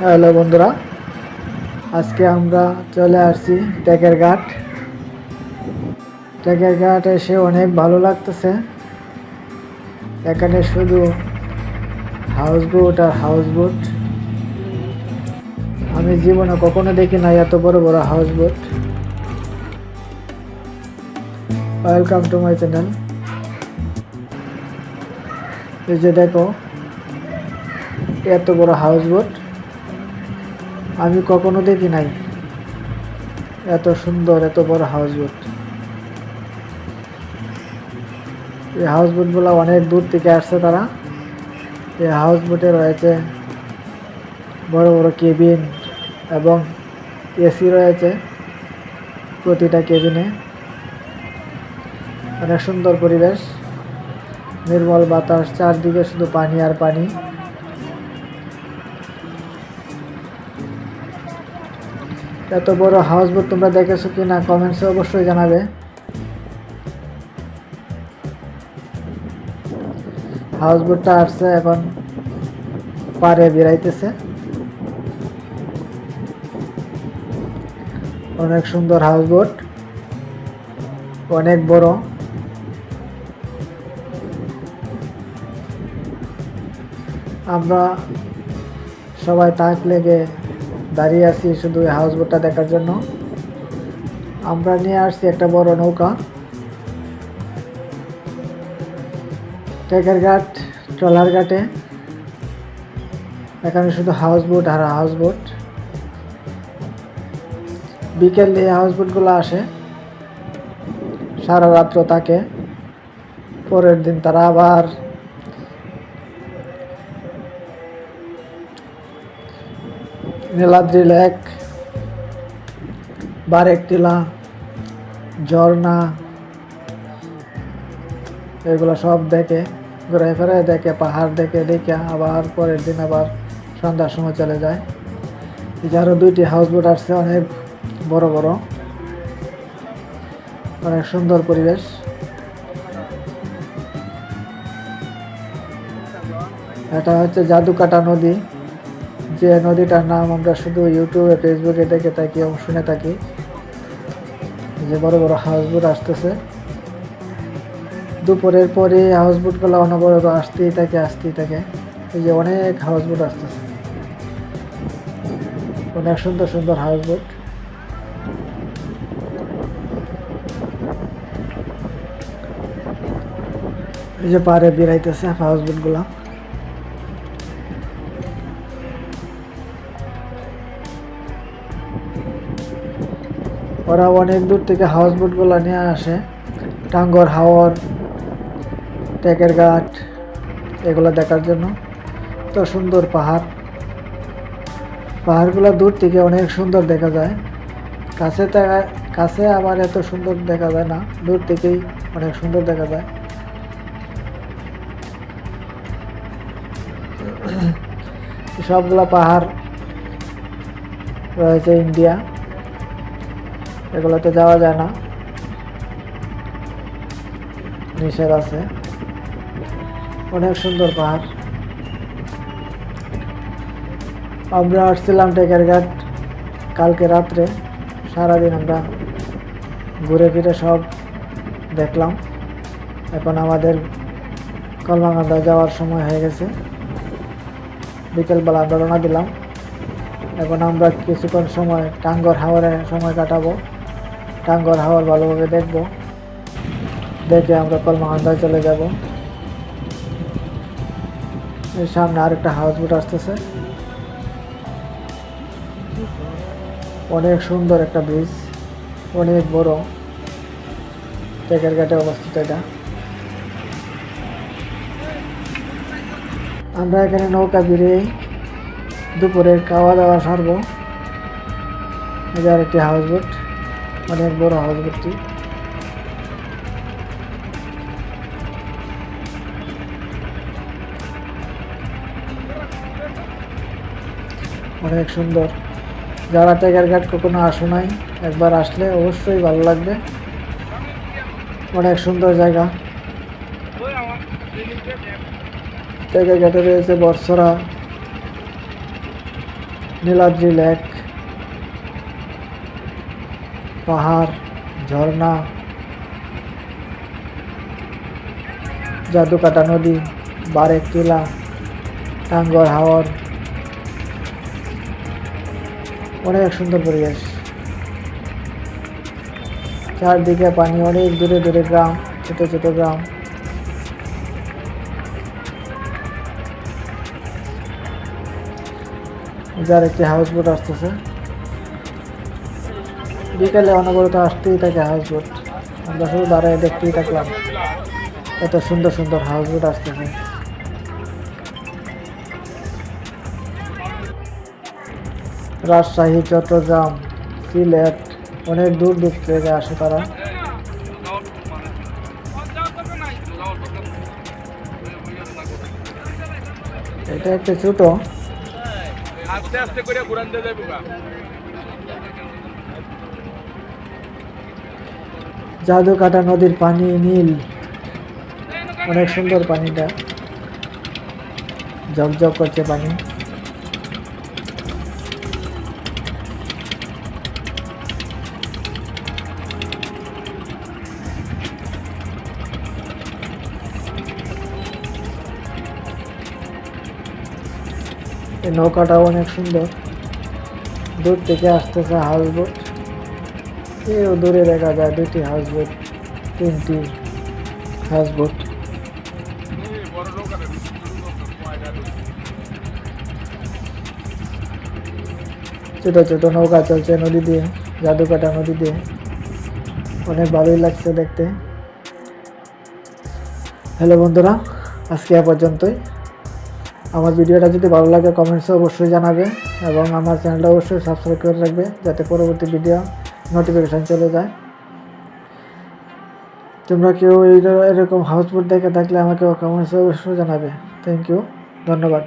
Hello বন্ধুরা, আজকে আমরা চলে আসছি টেকের ঘাট। টেকের ঘাট এসে অনেক ভালো লাগতেছে। এখানে শুধু হাউস বোট আর হাউস বোট আমি জীবনে কখনো দেখি না এত বড় বড় house boat welcome to my channel এই যে দেখো এত বড় হাউস বোট আমি কখনো দেখি নাই। এত সুন্দর, এত বড় হাউস বোট এই হাউস বোটগুলো অনেক দূর থেকে আসছে তারা। এই হাউস বোটে রয়েছে বড় বড় কেবিন এবং এসি রয়েছে প্রতিটা কেবিনে অনেক সুন্দর পরিবেশ, নির্মল বাতাস, চারদিকে শুধু পানি আর পানি। এত বড় হাউস বোট তোমরা দেখেছ কি না কমেন্টসে অবশ্যই জানাবে। হাউস বোটটা আসছে এখন পারে বেরাইতেছে অনেক সুন্দর হাউস বোট অনেক বড়। আমরা সবাই তাক লেগে দাঁড়িয়ে আছি শুধু হাউস বোটটা দেখার জন্য। আমরা নিয়ে আসছি একটা বড় নৌকা। টেকার ঘাট, ট্রলার ঘাটে। এখানে শুধু হাউস বোট আর হাউস বোট বিকেল হাউস বোটগুলো আসে। সারা রাত্র থাকে। পরের দিন তারা আবার নীলাদ্রি লেক বারেক টিলা ঝর্ণা, এগুলো সব দেখে, ঘুরে ফেরে দেখে, পাহাড় দেখে দেখে আবার পরের দিন আবার সন্ধ্যার সময় চলে যায়। আরও দুইটি হাউস বোট আসছে, অনেক বড় বড়। অনেক সুন্দর পরিবেশ। এটা হচ্ছে জাদুকাটা নদী। যে নদীটার নাম আমরা শুধু ইউটিউবে ফেসবুকে দেখে থাকি, এবং শুনে থাকি। যে বড় বড় হাউসবোট আসতেছে। দুপুরের পরে হাউসবোটগুলো অনবরত আসতেই থাকে আসতেই থাকে। এই যে অনেক হাউসবোট আসতেছে। অনেক সুন্দর সুন্দর হাউসবোট এই যে পারে বেরাইতেছে হাউসবোটগুলো ওরা অনেক দূর থেকে হাউস বোটগুলো নিয়ে আসে। টাঙ্গর হাওর টেকের ঘাট, এগুলো দেখার জন্য। তো সুন্দর পাহাড়। পাহাড়গুলো দূর থেকে অনেক সুন্দর দেখা যায়। কাছে কাছে আবার এত সুন্দর দেখা যায় না, দূর থেকেই অনেক সুন্দর দেখা যায়। সবগুলা পাহাড় রয়েছে ইন্ডিয়া। এগুলোতে যাওয়া যায় না। নিষেধ আছে। অনেক সুন্দর পাহাড়। আমরা আসছিলাম টেকের ঘাট কালকে রাত্রে। সারাদিন আমরা ঘুরে ফিরে সব দেখলাম। এখন আমাদের কলমাকান্দা যাওয়ার সময় হয়ে গেছে। বিকেলবেলা আমরা রওনা দিলাম। এখন আমরা কিছুক্ষণ সময় টাঙ্গর হাওয়ারে সময় কাটাবো। টাঙ্গর হাওয়ার ভালোভাবে দেখব। দেখে আমরা কলমাকান্দায় চলে যাব। এর সামনে আরেকটা হাউস বোট আসতেছে। অনেক সুন্দর একটা ব্রিজ অনেক বড়। টেকের ঘাটে অবস্থিত এটা। আমরা এখানে নৌকা বেরিয়ে দুপুরের খাওয়া দাওয়া সারবো। যে আরেকটি হাউস বোট অনেক বড় হাউস বোটটি অনেক সুন্দর। যারা টাইগার ঘাট কখনো আসো নাই, একবার আসলে অবশ্যই ভালো লাগবে। অনেক সুন্দর জায়গা। টাইগার ঘাটে রয়েছে বর্ষরা নীলাদ্রি লেক। পাহাড়, ঝর্ণা, জাদুকাটা নদী, বারেক টিলা, টাঙ্গর হাওর। অনেক সুন্দর পরিবেশ। চারদিকে পানি অনেক দূরে দূরে গ্রাম, ছোট ছোট গ্রাম। যার একটি হাউস বোট আসতেছে। বিকেলে অনবরত আসতেই থাকে হাউস বোট আমরা শুধু দাঁড়ায় দেখতেই থাকলাম এত সুন্দর সুন্দর হাউস বোট আসতেছে। রাজশাহী, চট্টগ্রাম, সিলেট, অনেক দূর দূর থেকে আসে তারা। এটা একটা ছোট। আস্তে আস্তে করে ঘুরান জাদুকাটা নদীর পানি নীল। অনেক সুন্দর পানিটা। ঝকঝক করছে পানি। নৌকাটাও অনেক সুন্দর। দূর থেকে আসতেছে বোট। এও দূরে দেখা যায় দুটি হাউস বোট তিনটি হাউস বোট এই বড় লোক আর ছোট লোক কয়টা লোক? ছোট ছোট নৌকা চলছে নদী দিয়ে, জাদুকাটা নদী দিয়ে। অনেক ভালোই লাগছে দেখতে। হ্যালো বন্ধুরা, আজকে এ পর্যন্তই। আমার ভিডিওটা যদি ভালো লাগে কমেন্টসে অবশ্যই জানাবে এবং আমার চ্যানেলটা অবশ্যই সাবস্ক্রাইব করে রাখবে, যাতে পরবর্তী ভিডিও নোটিফিকেশান চলে যায়। তোমরা কেউ এই এরকম হাউসবোট দেখে থাকলে আমাকে কমেন্টসে অবশ্যই জানাবে। থ্যাংক ইউ ধন্যবাদ।